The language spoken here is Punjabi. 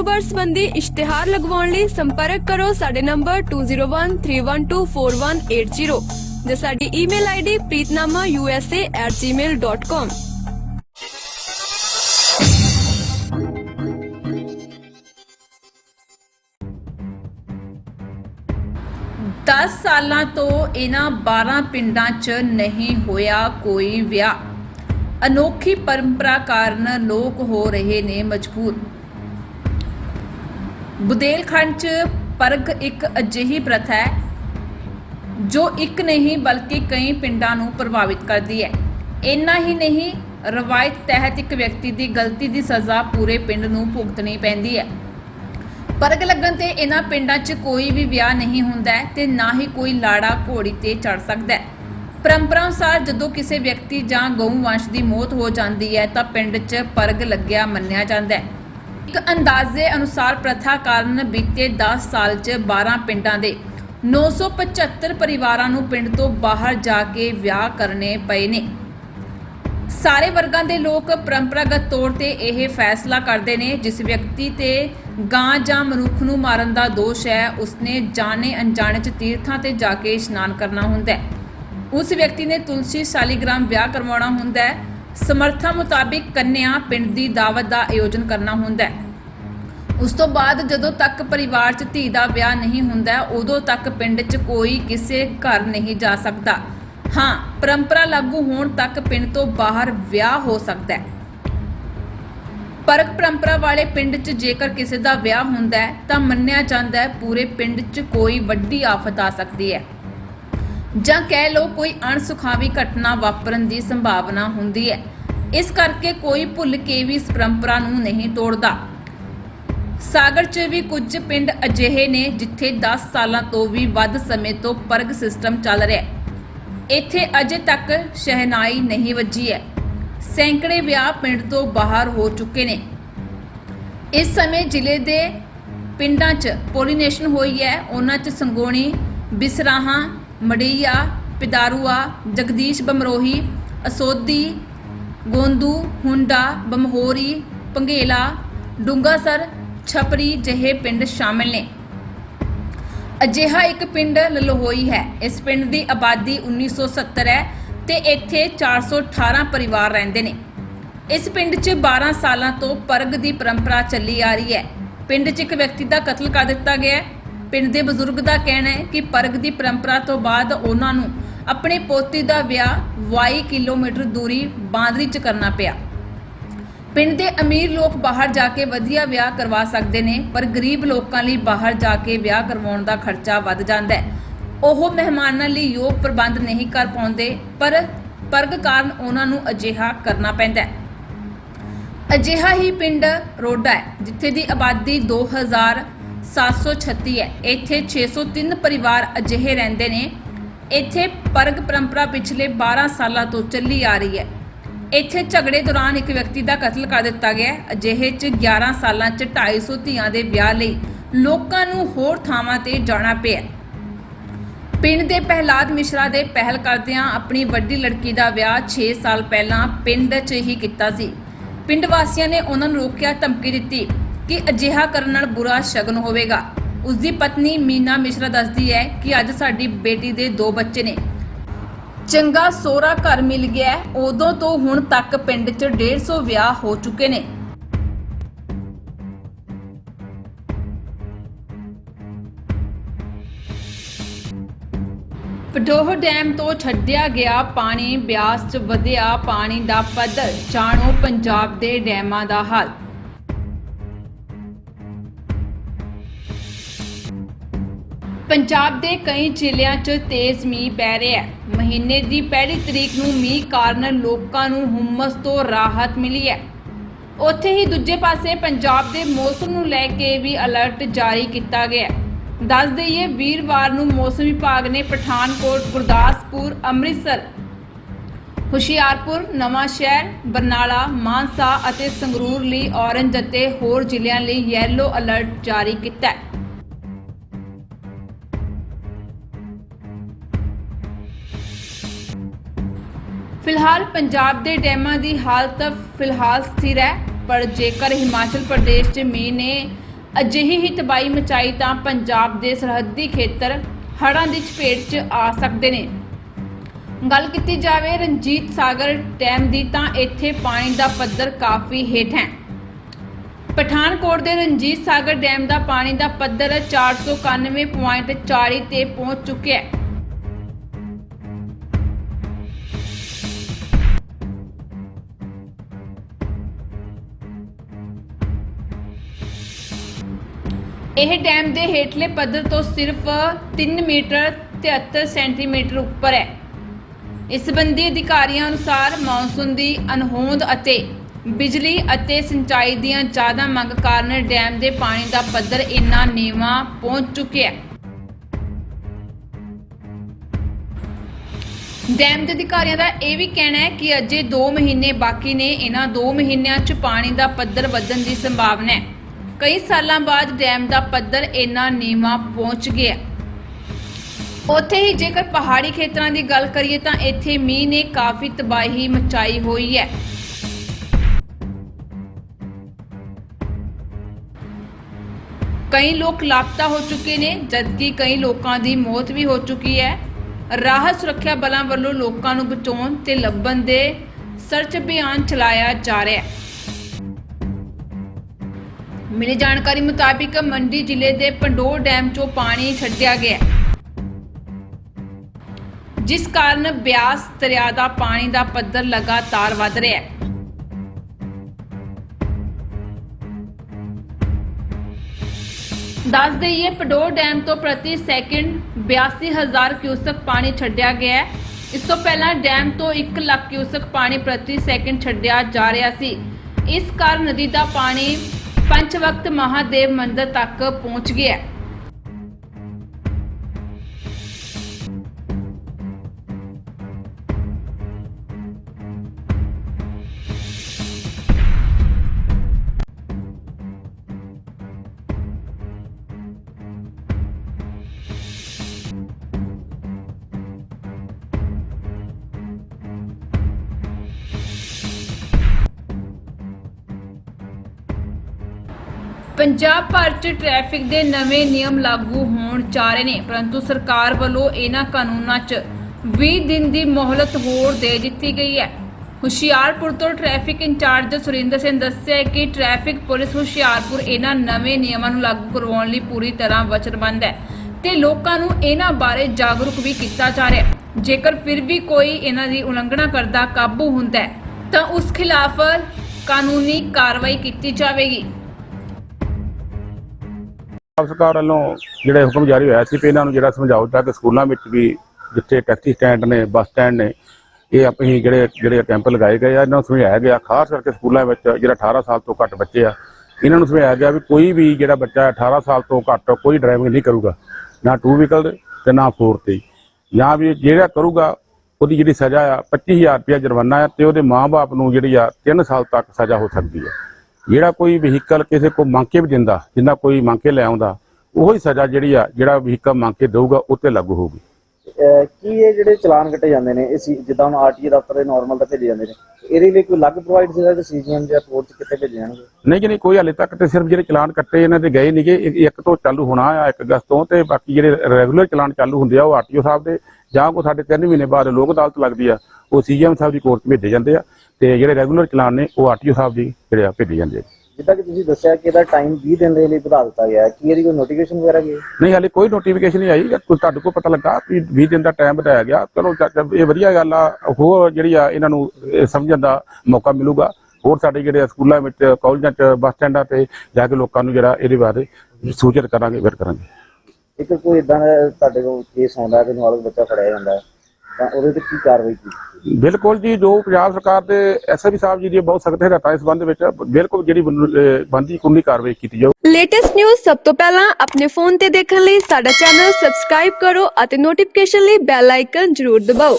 ਕਾਰੋਬਾਰ ਸੰਬੰਧੀ ਇਸ਼ਤਿਹਾਰ ਲਗਵਾਉਣ ਲਈ ਸੰਪਰਕ ਕਰੋ ਸਾਡੇ ਨੰਬਰ 2013124180 ਜਾਂ ਸਾਡੀ ਈਮੇਲ ਆਈਡੀ preetnamausa@gmail.com ਦਸ ਸਾਲਾਂ ਤੋਂ ਇਹਨਾਂ 12 ਪਿੰਡਾਂ 'ਚ ਨਹੀਂ ਹੋਇਆ ਕੋਈ ਵਿਆਹ। ਅਨੋਖੀ ਪਰੰਪਰਾ ਕਾਰਨ ਲੋਕ ਹੋ ਰਹੇ ਨੇ ਮਜਬੂਰ। ਬੁਦੇਲਖੰਡ 'ਚ ਪਰਗ ਇੱਕ ਅਜਿਹੀ ਪ੍ਰਥਾ ਹੈ, ਜੋ ਇੱਕ ਨਹੀਂ ਬਲਕਿ ਕਈ ਪਿੰਡਾਂ ਨੂੰ ਪ੍ਰਭਾਵਿਤ ਕਰਦੀ ਹੈ। ਇੰਨਾ ਹੀ ਨਹੀਂ, ਰਵਾਇਤ ਤਹਿਤ ਇੱਕ ਵਿਅਕਤੀ ਦੀ ਗਲਤੀ ਦੀ ਸਜ਼ਾ ਪੂਰੇ ਪਿੰਡ ਨੂੰ ਭੁਗਤਣੀ ਪੈਂਦੀ ਹੈ। ਪਰਗ ਲੱਗਣ ਤੇ ਇਹਨਾਂ ਪਿੰਡਾਂ 'ਚ ਕੋਈ ਵੀ ਵਿਆਹ ਨਹੀਂ ਹੁੰਦਾ ਹੈ ਤੇ ਨਾ ਹੀ ਕੋਈ ਲਾੜਾ ਘੋੜੀ ਤੇ ਚੜ ਸਕਦਾ ਹੈ। ਪਰੰਪਰਾ ਅਨੁਸਾਰ ਜਦੋਂ ਕਿਸੇ ਵਿਅਕਤੀ ਜਾਂ ਗਊ ਵੰਸ਼ ਦੀ ਮੌਤ ਹੋ ਜਾਂਦੀ ਹੈ ਤਾਂ ਪਿੰਡ 'ਚ ਪਰਗ ਲੱਗਿਆ ਮੰਨਿਆ ਜਾਂਦਾ ਹੈ। ਇੱਕ ਅੰਦਾਜ਼ੇ ਅਨੁਸਾਰ ਪ੍ਰਥਾ ਕਾਰਨ ਬੀਤੇ 10 ਸਾਲ 'ਚ 12 ਪਿੰਡਾਂ ਦੇ 975 ਪਰਿਵਾਰਾਂ ਨੂੰ ਪਿੰਡ ਤੋਂ ਬਾਹਰ ਜਾ ਕੇ ਵਿਆਹ ਕਰਨੇ ਪਏ ਨੇ। ਸਾਰੇ ਵਰਗਾਂ ਦੇ ਲੋਕ ਪਰੰਪਰਾਗਤ ਤੌਰ ਤੇ ਇਹ ਫੈਸਲਾ ਕਰਦੇ ਨੇ, ਜਿਸ ਵਿਅਕਤੀ ਤੇ ਗਾਂ ਜਾਂ ਮਨੁੱਖ ਨੂੰ ਮਾਰਨ ਦਾ ਦੋਸ਼ ਹੈ, ਉਸਨੇ ਜਾਣੇ ਅਣਜਾਣੇ ਚ ਤੀਰਥਾਂ ਤੇ ਜਾ ਕੇ ਇਸ਼ਨਾਨ ਕਰਨਾ ਹੁੰਦਾ ਹੈ। ਉਸ ਵਿਅਕਤੀ ਨੇ ਤੁਲਸੀ ਸ਼ਾਲੀਗ੍ਰਾਮ ਵਿਆਹ ਕਰਵਾਉਣਾ ਹੁੰਦਾ ਹੈ। ਸਮਰੱਥਾ ਮੁਤਾਬਿਕ ਕੰਨਿਆ ਪਿੰਡ ਦੀ ਦਾਵਤ ਦਾ ਆਯੋਜਨ ਕਰਨਾ ਹੁੰਦਾ ਹੈ। ਉਸ ਤੋਂ ਬਾਅਦ ਜਦੋਂ ਤੱਕ ਪਰਿਵਾਰ 'ਚ ਧੀ ਦਾ ਵਿਆਹ ਨਹੀਂ ਹੁੰਦਾ, ਉਦੋਂ ਤੱਕ ਪਿੰਡ 'ਚ ਕੋਈ ਕਿਸੇ ਘਰ ਨਹੀਂ ਜਾ ਸਕਦਾ। ਹਾਂ, ਪਰੰਪਰਾ ਲਾਗੂ ਹੋਣ ਤੱਕ ਪਿੰਡ ਤੋਂ ਬਾਹਰ ਵਿਆਹ ਹੋ ਸਕਦਾ ਹੈ। ਪਰਕ ਪਰੰਪਰਾ ਵਾਲੇ ਪਿੰਡ 'ਚ ਜੇਕਰ ਕਿਸੇ ਦਾ ਵਿਆਹ ਹੁੰਦਾ ਹੈ, ਤਾਂ ਮੰਨਿਆ ਜਾਂਦਾ ਹੈ ਪੂਰੇ ਪਿੰਡ 'ਚ ਕੋਈ ਵੱਡੀ ਆਫਤ ਆ ਸਕਦੀ ਹੈ। ਜਾਂ ਕਹਿ ਲਓ ਕੋਈ ਅਣਸੁਖਾਵੀ ਘਟਨਾ ਵਾਪਰਨ ਦੀ ਸੰਭਾਵਨਾ ਹੁੰਦੀ ਹੈ। ਇਸ ਕਰਕੇ ਕੋਈ ਭੁੱਲ ਕੇ ਵੀ ਇਸ ਪਰੰਪਰਾ ਨੂੰ ਨਹੀਂ ਤੋੜਦਾ। ਸਾਗਰ 'ਚ ਵੀ ਕੁਝ ਪਿੰਡ ਅਜਿਹੇ ਨੇ ਜਿੱਥੇ 10 ਸਾਲਾਂ ਤੋਂ ਵੀ ਵੱਧ ਸਮੇਂ ਤੋਂ ਪਰਗ ਸਿਸਟਮ ਚੱਲ ਰਿਹਾ ਹੈ। ਇੱਥੇ ਅਜੇ ਤੱਕ ਸ਼ਹਿਨਾਈ ਨਹੀਂ ਵੱਜੀ ਹੈ। ਸੈਂਕੜੇ ਵਿਆਹ ਪਿੰਡ ਤੋਂ ਬਾਹਰ ਹੋ ਚੁੱਕੇ ਨੇ। ਇਸ ਸਮੇਂ ਜ਼ਿਲ੍ਹੇ ਦੇ ਪਿੰਡਾਂ 'ਚ ਪੋਲੀਨੇਸ਼ਨ ਹੋਈ ਹੈ। ਉਹਨਾਂ 'ਚ ਸੰਗੋਣੀ, ਬਿਸਰਾਹਾਂ ਮੜਈਆ ਪਿਦਾਰੂਆ, ਜਗਦੀਸ਼ ਬਮਰੋਹੀ ਅਸੋਦੀ ਗੋਂਦੂ, ਹੁੰਡਾ, ਬਮਹੋਰੀ, ਪੰਘੇਲਾ ਡੂੰਗਾਸਰ ਛਪਰੀ ਜਿਹੇ ਪਿੰਡ ਸ਼ਾਮਿਲ ਨੇ। ਅਜਿਹਾ ਇੱਕ ਪਿੰਡ ਲਲੋਹੀ ਹੈ। ਇਸ ਪਿੰਡ ਦੀ ਆਬਾਦੀ 1970 ਹੈ ਤੇ ਇੱਥੇ 418 ਪਰਿਵਾਰ ਰਹਿੰਦੇ ਨੇ। ਇਸ ਪਿੰਡ 'ਚ 12 ਸਾਲਾਂ ਤੋਂ ਪਰਗ ਦੀ ਪਰੰਪਰਾ ਚੱਲੀ ਆ ਰਹੀ ਹੈ। ਪਿੰਡ 'ਚ ਇੱਕ ਵਿਅਕਤੀ ਦਾ ਕਤਲ ਕਰ ਦਿੱਤਾ ਗਿਆ ਹੈ। ਪਿੰਡ ਦੇ ਬਜ਼ੁਰਗ ਦਾ ਕਹਿਣਾ ਹੈ ਕਿ ਪਰਗ ਦੀ ਪਰੰਪਰਾ ਤੋਂ ਬਾਅਦ ਉਹਨਾਂ ਨੂੰ ਆਪਣੇ ਪੋਤੀ ਦਾ ਵਿਆਹ 22 ਕਿਲੋਮੀਟਰ ਦੂਰੀ ਬਾਂਦਰੀ 'ਚ ਕਰਨਾ ਪਿਆ। ਪਿੰਡ ਦੇ ਅਮੀਰ ਲੋਕ ਬਾਹਰ ਜਾ ਕੇ ਵਧੀਆ ਵਿਆਹ ਕਰਵਾ ਸਕਦੇ ਨੇ, ਪਰ ਗਰੀਬ ਲੋਕਾਂ ਲਈ ਬਾਹਰ ਜਾ ਕੇ ਵਿਆਹ ਕਰਵਾਉਣ ਦਾ ਖਰਚਾ ਵੱਧ ਜਾਂਦਾ ਹੈ। ਉਹ ਮਹਿਮਾਨਾਂ ਲਈ ਯੋਗ ਪ੍ਰਬੰਧ ਨਹੀਂ ਕਰ ਪਾਉਂਦੇ, ਪਰ ਪਰਗ ਕਾਰਨ ਉਹਨਾਂ ਨੂੰ ਅਜਿਹਾ ਕਰਨਾ ਪੈਂਦਾ ਹੈ। ਅਜਿਹਾ ਹੀ ਪਿੰਡ ਰੋਡਾ ਹੈ, ਜਿੱਥੇ ਦੀ ਆਬਾਦੀ 2736 ਹੈ। ਇੱਥੇ 603 ਪਰਿਵਾਰ ਅਜਿਹੇ ਰਹਿੰਦੇ ਨੇ। ਇੱਥੇ ਪਰਗ ਪਰੰਪਰਾ ਪਿਛਲੇ 12 ਸਾਲਾਂ ਤੋਂ ਚੱਲੀ ਆ ਰਹੀ ਹੈ। ਇੱਥੇ ਝਗੜੇ ਦੌਰਾਨ ਇੱਕ ਵਿਅਕਤੀ ਦਾ ਕਤਲ ਕਰ ਦਿੱਤਾ ਗਿਆ ਅਜਿਹੇ 'ਚ 11 ਸਾਲਾਂ 'ਚ 250 ਧੀਆਂ ਦੇ ਵਿਆਹ ਲਈ ਲੋਕਾਂ ਨੂੰ ਹੋਰ ਥਾਵਾਂ ਤੇ ਜਾਣਾ ਪਿਆ ਪਿੰਡ ਦੇ ਪਹਿਲਾਦ ਮਿਸ਼ਰਾ ਦੇ ਪਹਿਲ ਕਰਦਿਆਂ ਆਪਣੀ ਵੱਡੀ ਲੜਕੀ ਦਾ ਵਿਆਹ 6 ਸਾਲ ਪਹਿਲਾਂ ਪਿੰਡ 'ਚ ਹੀ ਕੀਤਾ ਸੀ। ਪਿੰਡ ਵਾਸੀਆਂ ਨੇ ਉਹਨਾਂ ਨੂੰ ਰੋਕਿਆ, ਧਮਕੀ ਦਿੱਤੀ। ਕਿ ਅਜਿਹਾ ਕਰਨ ਨਾਲ ਬੁਰਾ ਸ਼ਗਨ ਹੋਵੇਗਾ। ਉਸ ਦੀ ਪਤਨੀ ਮੀਨਾ ਮਿਸ਼ਰਾ ਦੱਸਦੀ ਹੈ ਕਿ ਅੱਜ ਸਾਡੀ ਬੇਟੀ ਦੇ ਦੋ ਬੱਚੇ ਨੇ। ਚੰਗਾ ਸੋਹਰਾ ਘਰ ਮਿਲ ਗਿਆ ਉਦੋਂ ਤੋਂ ਹੁਣ ਤੱਕ ਪਿੰਡ 'ਚ 150 ਵਿਆਹ ਹੋ ਚੁੱਕੇ ਨੇ। ਪਟੋਹ ਡੈਮ ਤੋਂ ਛੱਡਿਆ ਗਿਆ ਪਾਣੀ, ਬਿਆਸ 'ਚ ਵਧਿਆ ਪਾਣੀ ਦਾ ਪੱਧਰ, ਜਾਣੋ ਪੰਜਾਬ ਦੇ ਡੈਮਾਂ ਦਾ ਹਾਲ। ਪੰਜਾਬ ਦੇ ਕਈ ਜ਼ਿਲ੍ਹਿਆਂ 'ਚ ਤੇਜ਼ ਮੀਂਹ ਪੈ ਰਿਹਾ ਹੈ। ਮਹੀਨੇ ਦੀ ਪਹਿਲੀ ਤਰੀਕ ਨੂੰ ਮੀਂਹ ਕਾਰਨ ਲੋਕਾਂ ਨੂੰ ਹੁਮਸ ਤੋਂ ਰਾਹਤ ਮਿਲੀ ਹੈ। ਉੱਥੇ ਹੀ ਦੂਜੇ ਪਾਸੇ ਪੰਜਾਬ ਦੇ ਮੌਸਮ ਨੂੰ ਲੈ ਕੇ ਵੀ ਅਲਰਟ ਜਾਰੀ ਕੀਤਾ ਗਿਆ ਹੈ। ਦੱਸ ਦਈਏ, ਵੀਰਵਾਰ ਨੂੰ ਮੌਸਮ ਵਿਭਾਗ ਨੇ ਪਠਾਨਕੋਟ, ਗੁਰਦਾਸਪੁਰ, ਅੰਮ੍ਰਿਤਸਰ, ਹੁਸ਼ਿਆਰਪੁਰ, ਨਵਾਂ ਸ਼ਹਿਰ, ਬਰਨਾਲਾ, ਮਾਨਸਾ ਅਤੇ ਸੰਗਰੂਰ ਲਈ ਔਰੰਜ ਅਤੇ ਹੋਰ ਜ਼ਿਲ੍ਹਿਆਂ ਲਈ ਯੈਲੋ ਅਲਰਟ ਜਾਰੀ ਕੀਤਾ ਹੈ। ਫਿਲਹਾਲ ਪੰਜਾਬ ਦੇ ਡੈਮਾਂ ਦੀ ਹਾਲਤ ਫਿਲਹਾਲ ਸਥਿਰ ਹੈ, ਪਰ ਜੇਕਰ ਹਿਮਾਚਲ ਪ੍ਰਦੇਸ਼ 'ਚ ਮੀਂਹ ਨੇ ਅਜਿਹੀ ਹੀ ਤਬਾਹੀ ਮਚਾਈ ਤਾਂ ਪੰਜਾਬ ਦੇ ਸਰਹੱਦੀ ਖੇਤਰ ਹੜ੍ਹਾਂ ਦੀ ਚਪੇਟ 'ਚ ਆ ਸਕਦੇ ਨੇ। ਗੱਲ ਕੀਤੀ ਜਾਵੇ ਰਣਜੀਤ ਸਾਗਰ ਡੈਮ ਦੀ ਤਾਂ ਇੱਥੇ ਪਾਣੀ ਦਾ ਪੱਧਰ ਕਾਫੀ ਹੇਠ ਹੈ। ਪਠਾਨਕੋਟ ਦੇ ਰਣਜੀਤ ਸਾਗਰ ਡੈਮ ਦਾ ਪਾਣੀ ਦਾ ਪੱਧਰ 491.40 ਤੇ ਪਹੁੰਚ ਚੁੱਕਿਆ ਹੈ। ਇਹ ਡੈਮ ਦੇ ਹੇਠਲੇ ਪੱਧਰ ਤੋਂ ਸਿਰਫ 3 ਮੀਟਰ 73 ਸੈਂਟੀਮੀਟਰ ਉੱਪਰ ਹੈ। ਇਸ ਸੰਬੰਧੀ ਅਧਿਕਾਰੀਆਂ ਅਨੁਸਾਰ ਮੌਨਸੂਨ ਦੀ ਅਨਹੋਂਦ ਅਤੇ ਬਿਜਲੀ ਅਤੇ ਸਿੰਚਾਈ ਦੀਆਂ ਜ਼ਿਆਦਾ ਮੰਗ ਕਾਰਨ ਡੈਮ ਦੇ ਪਾਣੀ ਦਾ ਪੱਧਰ ਇੰਨਾ ਨੀਵਾਂ ਪਹੁੰਚ ਚੁੱਕਿਆ ਹੈ। ਡੈਮ ਦੇ ਅਧਿਕਾਰੀਆਂ ਦਾ ਇਹ ਵੀ ਕਹਿਣਾ ਹੈ ਕਿ ਅਜੇ 2 ਮਹੀਨੇ ਬਾਕੀ ਨੇ। ਇਹਨਾਂ 2 ਮਹੀਨਿਆਂ 'ਚ ਪਾਣੀ ਦਾ ਪੱਧਰ ਵਧਣ ਦੀ ਸੰਭਾਵਨਾ ਹੈ। ਕਈ ਸਾਲਾਂ ਬਾਅਦ ਡੈਮ ਦਾ ਪੱਧਰ ਇੰਨਾ ਨੀਵਾਂ ਪਹੁੰਚ ਗਿਆ। ਉੱਥੇ ਹੀ ਜੇਕਰ ਪਹਾੜੀ ਖੇਤਰਾਂ ਦੀ ਗੱਲ ਕਰੀਏ ਤਾਂ ਇੱਥੇ ਮੀਂਹ ਨੇ ਕਾਫੀ ਤਬਾਹੀ ਮਚਾਈ ਹੋਈ ਹੈ। ਕਈ ਲੋਕ ਲਾਪਤਾ ਹੋ ਚੁੱਕੇ ਨੇ, ਜਦਕਿ ਕਈ ਲੋਕਾਂ ਦੀ ਮੌਤ ਵੀ ਹੋ ਚੁੱਕੀ ਹੈ। ਰਾਹਤ ਸੁਰੱਖਿਆ ਬਲਾਂ ਵੱਲੋਂ ਲੋਕਾਂ ਨੂੰ ਬਚਾਉਣ ਤੇ ਲੱਭਣ ਦੇ ਸਰਚ ਅਭਿਆਨ ਚਲਾਇਆ ਜਾ ਰਿਹਾ ਹੈ। ਮਿਲੀ ਜਾਣਕਾਰੀ ਮੁਤਾਬਿਕ ਮੰਡੀ ਜ਼ਿਲ੍ਹੇ ਦੇ ਪੰਡੋਰ ਡੈਮ 'ਚੋਂ ਪਾਣੀ ਛੱਡਿਆ ਗਿਆ ਹੈ। ਜਿਸ ਕਾਰਨ ਬਿਆਸ ਦਰਿਆ ਦਾ ਪਾਣੀ ਦਾ ਪੱਧਰ ਲਗਾਤਾਰ ਵਧ ਰਿਹਾ ਹੈ। ਦੱਸ ਦੇਈਏ ਪਡੋਰ ਡੈਮ ਤੋਂ ਪ੍ਰਤੀ ਸੈਕਿੰਡ 82000 ਕਿਊਸਕ ਪਾਣੀ ਛੱਡਿਆ ਗਿਆ ਹੈ। ਇਸ ਤੋਂ ਪਹਿਲਾਂ ਡੈਮ ਤੋਂ 1 ਲੱਖ ਕਿਊਸਕ ਪਾਣੀ ਪ੍ਰਤੀ ਸੈਕਿੰਡ ਛੱਡਿਆ ਜਾ ਰਿਹਾ ਸੀ। ਇਸ ਕਾਰਨ ਨਦੀ ਦਾ ਪਾਣੀ ਪੰਜ ਵਕਤ ਮਹਾਦੇਵ ਮੰਦਿਰ ਤੱਕ ਪਹੁੰਚ ਗਿਆ। ਪੰਜਾਬ ਭਰ 'ਚ ਟ੍ਰੈਫਿਕ ਦੇ ਨਵੇਂ ਨਿਯਮ ਲਾਗੂ ਹੋਣ ਜਾ ਰਹੇ ਨੇ, ਪਰੰਤੂ ਸਰਕਾਰ ਵੱਲੋਂ ਇਹਨਾਂ ਕਾਨੂੰਨਾਂ 'ਚ 20 ਦਿਨ ਦੀ ਮੋਹਲਤ ਹੋਰ ਦੇ ਦਿੱਤੀ ਗਈ ਹੈ। ਹੁਸ਼ਿਆਰਪੁਰ ਤੋਂ ਟ੍ਰੈਫਿਕ ਇੰਚਾਰਜ ਸੁਰਿੰਦਰ ਸਿੰਘ ਦੱਸਿਆ ਕਿ ਟ੍ਰੈਫਿਕ ਪੁਲਿਸ ਹੁਸ਼ਿਆਰਪੁਰ ਇਹਨਾਂ ਨਵੇਂ ਨਿਯਮਾਂ ਨੂੰ ਲਾਗੂ ਕਰਵਾਉਣ ਲਈ ਪੂਰੀ ਤਰ੍ਹਾਂ ਵਚਨਬੱਧ ਹੈ ਤੇ ਲੋਕਾਂ ਨੂੰ ਇਹਨਾਂ ਬਾਰੇ ਜਾਗਰੂਕ ਵੀ ਕੀਤਾ ਜਾ ਰਿਹਾ ਹੈ। ਜੇਕਰ ਫਿਰ ਵੀ ਕੋਈ ਇਹਨਾਂ ਦੀ ਉਲੰਘਣਾ ਕਰਦਾ ਕਾਬੂ ਹੁੰਦਾ ਹੈ, ਤਾਂ ਉਸ ਖਿਲਾਫ ਕਾਨੂੰਨੀ ਕਾਰਵਾਈ ਕੀਤੀ ਜਾਵੇਗੀ। ਪੰਜਾਬ ਸਰਕਾਰ ਵੱਲੋਂ ਜਿਹੜਾ ਹੁਕਮ ਜਾਰੀ ਹੋਇਆ ਸੀ ਵੀ ਇਹਨਾਂ ਨੂੰ ਜਿਹੜਾ ਸਮਝਾਓ ਤਾਂ ਕਿ ਸਕੂਲਾਂ ਵਿੱਚ ਵੀ ਜਿੱਥੇ ਟੈਕਸੀ ਸਟੈਂਡ ਨੇ, ਬੱਸ ਸਟੈਂਡ ਨੇ, ਇਹ ਆਪਣੀ ਜਿਹੜੇ ਜਿਹੜੇ ਕੈਂਪ ਲਗਾਏ ਗਏ ਆ, ਇਹਨਾਂ ਨੂੰ ਸਮਝਾਇਆ ਗਿਆ, ਖਾਸ ਕਰਕੇ ਸਕੂਲਾਂ ਵਿੱਚ ਜਿਹੜਾ 18 ਸਾਲ ਤੋਂ ਘੱਟ ਬੱਚੇ ਆ, ਇਹਨਾਂ ਨੂੰ ਸਮਝਾਇਆ ਗਿਆ ਵੀ ਕੋਈ ਵੀ ਜਿਹੜਾ ਬੱਚਾ 18 ਸਾਲ ਤੋਂ ਘੱਟ ਕੋਈ ਡਰਾਈਵਿੰਗ ਨਹੀਂ ਕਰੂਗਾ, ਨਾ ਟੂ ਵੀਕਲ ਤੇ ਨਾ ਫੋਰ ਤੇ। ਜਾਂ ਵੀ ਜਿਹੜਾ ਕਰੂਗਾ, ਉਹਦੀ ਜਿਹੜੀ ਸਜ਼ਾ ਆ 25000 ਰੁਪਇਆ ਜੁਰਮਾਨਾ ਆ ਤੇ ਉਹਦੇ ਮਾਪੇ ਨੂੰ ਜਿਹੜੀ ਆ 3 ਸਾਲ ਤੱਕ ਸਜ਼ਾ ਹੋ ਸਕਦੀ ਹੈ ਜਿਹੜਾ ਕੋਈ ਵਹੀਕਲ ਕਿਸੇ ਕੋ ਮੰਗ ਕੇ ਵੀ ਦਿੰਦਾ ਜਿੰਨਾ ਕੋਈ ਮੰਗ ਕੇ ਲੈ ਆਉਂਦਾ ਉਹੀ ਸਜ਼ਾ ਜਿਹੜੀ ਆ ਜਿਹੜਾ ਵਹੀਕਲ ਮੰਗ ਕੇ ਦੇਊਗਾ ਉਹ ਤੇ ਲਾਗੂ ਹੋਊਗੀ। ਕੀ ਇਹ ਜਿਹੜੇ ਚਲਾਨ ਕੱਟੇ ਜਾਂਦੇ ਨੇ ਇਹ ਜਿੱਦਾਂ ਹੁਣ ਆਰਟੀਏ ਦਫ਼ਤਰ ਦੇ ਨਾਰਮਲ ਤੇ ਭੇਜੇ ਜਾਂਦੇ ਨੇ ਇਹਦੇ ਲਈ ਕੋਈ ਅਲੱਗ ਪ੍ਰੋਵਾਈਡ ਸੀਗਾ ਕਿ ਸੀਜੀਐਮ ਜਾਂ ਕੋਰਟ ਚ ਕਿੱਥੇ ਭੇਜੇ ਜਾਣਗੇ? ਨਹੀਂ ਨਹੀਂ ਕੋਈ ਹਾਲੇ ਤੱਕ ਤੇ ਸਿਰਫ ਜਿਹੜੇ ਚਲਾਨ ਕੱਟੇ ਇਹਨਾਂ ਦੇ ਗਏ ਨਹੀਂਗੇ ਇੱਕ ਤੋਂ ਚਾਲੂ ਹੋਣਾ ਆ 1 ਅਗਸਤ ਤੋਂ ਤੇ ਬਾਕੀ ਜਿਹੜੇ ਰੈਗੂਲਰ ਚਲਾਨ ਚਾਲੂ ਹੁੰਦੇ ਆ ਉਹ ਆਰਟੀਓ ਸਾਹਿਬ ਦੇ ਜਾਂ ਕੋ ਸਾਡੇ 3 ਮਹੀਨੇ ਬਾਅਦ ਲੋਕ ਅਦਾਲਤ ਲੱਗਦੀ ਆ ਉਹ ਸੀਐਮ ਸਾਹਿਬ ਦੀ ਕੋਰਟ 'ਚ ਭੇਜੇ ਜਾਂਦੇ ਆ ਤੇ ਜਿਹੜੇ ਰੈਗੂਲਰ ਚਲਾਨ ਨੇ ਉਹ ਆਰਟੀਓ ਸਾਹਿਬ ਦੀ ਜਿਹੜੇ ਆ ਭੇਜੇ ਜਾਂਦੇ ਆ ਜਿੱਦਾਂ ਕਿ ਤੁਸੀਂ ਦੱਸਿਆ ਕਿ ਇਹਦਾ ਟਾਈਮ 20 ਦਿਨ ਦੇ ਲਈ ਵਧਾ ਦਿੱਤਾ ਗਿਆ ਹੈ ਕੀ ਇਹਦੀ ਕੋਈ ਨੋਟੀਫਿਕੇਸ਼ਨ ਵਗੈਰਾ ਗਈ? ਨਹੀਂ ਹਾਲੇ ਕੋਈ ਨੋਟੀਫਿਕੇਸ਼ਨ ਨਹੀਂ ਆਈ ਤੁਹਾਡੇ ਕੋਲ ਪਤਾ ਲੱਗਾ ਵੀ 20 ਦਿਨ ਦਾ ਟਾਈਮ ਬਤਾਇਆ ਗਿਆ ਚਲੋ ਇਹ ਵਧੀਆ ਗੱਲ ਆ ਹੋਰ ਜਿਹੜੀ ਆ ਇਹਨਾਂ ਨੂੰ ਸਮਝਣ ਦਾ ਮੌਕਾ ਮਿਲੂਗਾ ਹੋਰ ਸਾਡੇ ਜਿਹੜੇ ਸਕੂਲਾਂ ਵਿੱਚ ਕਾਲਜਾਂ 'ਚ ਬੱਸ ਸਟੈਂਡਾਂ ਤੇ ਜਾ ਕੇ ਲੋਕਾਂ ਨੂੰ ਜਿਹੜਾ ਇਹਦੇ ਬਾਰੇ ਸੂਚਿਤ ਕਰਾਂਗੇ ਫਿਰ ਕਰਾਂਗੇ ਇੱਕ ਕੋਈ ਇਦਾਂ ਦਾ ਤੁਹਾਡੇ ਕੋਲ ਕੇਸ ਆਉਂਦਾ ਕਿ ਨਾਬਾਲਗ ਬੱਚਾ ਫੜਿਆ ਜਾਂਦਾ ਹੈ ਤਾਂ ਉਹਦੇ ਤੇ ਕੀ ਕਾਰਵਾਈ ਕੀਤੀ ਬਿਲਕੁਲ ਜੀ ਜੋ ਪੰਜਾਬ ਸਰਕਾਰ ਦੇ ਐਸਐਸਪੀ ਸਾਹਿਬ ਜੀ ਦੀ ਬਹੁਤ ਸਖਤ ਹਦਾਇਤਾਂ ਇਸ ਸੰਬੰਧ ਵਿੱਚ ਬਿਲਕੁਲ ਜਿਹੜੀ ਬੰਦੀ ਕਾਨੂੰਨੀ ਕਾਰਵਾਈ ਕੀਤੀ ਜਾਊ। ਲੇਟੈਸਟ ਨਿਊਜ਼ ਸਭ ਤੋਂ ਪਹਿਲਾਂ ਆਪਣੇ ਫੋਨ ਤੇ ਦੇਖਣ ਲਈ ਸਾਡਾ ਚੈਨਲ ਸਬਸਕ੍ਰਾਈਬ ਕਰੋ ਅਤੇ ਨੋਟੀਫਿਕੇਸ਼ਨ ਲਈ ਬੈਲ ਆਈਕਨ ਜ਼ਰੂਰ ਦਬਾਓ।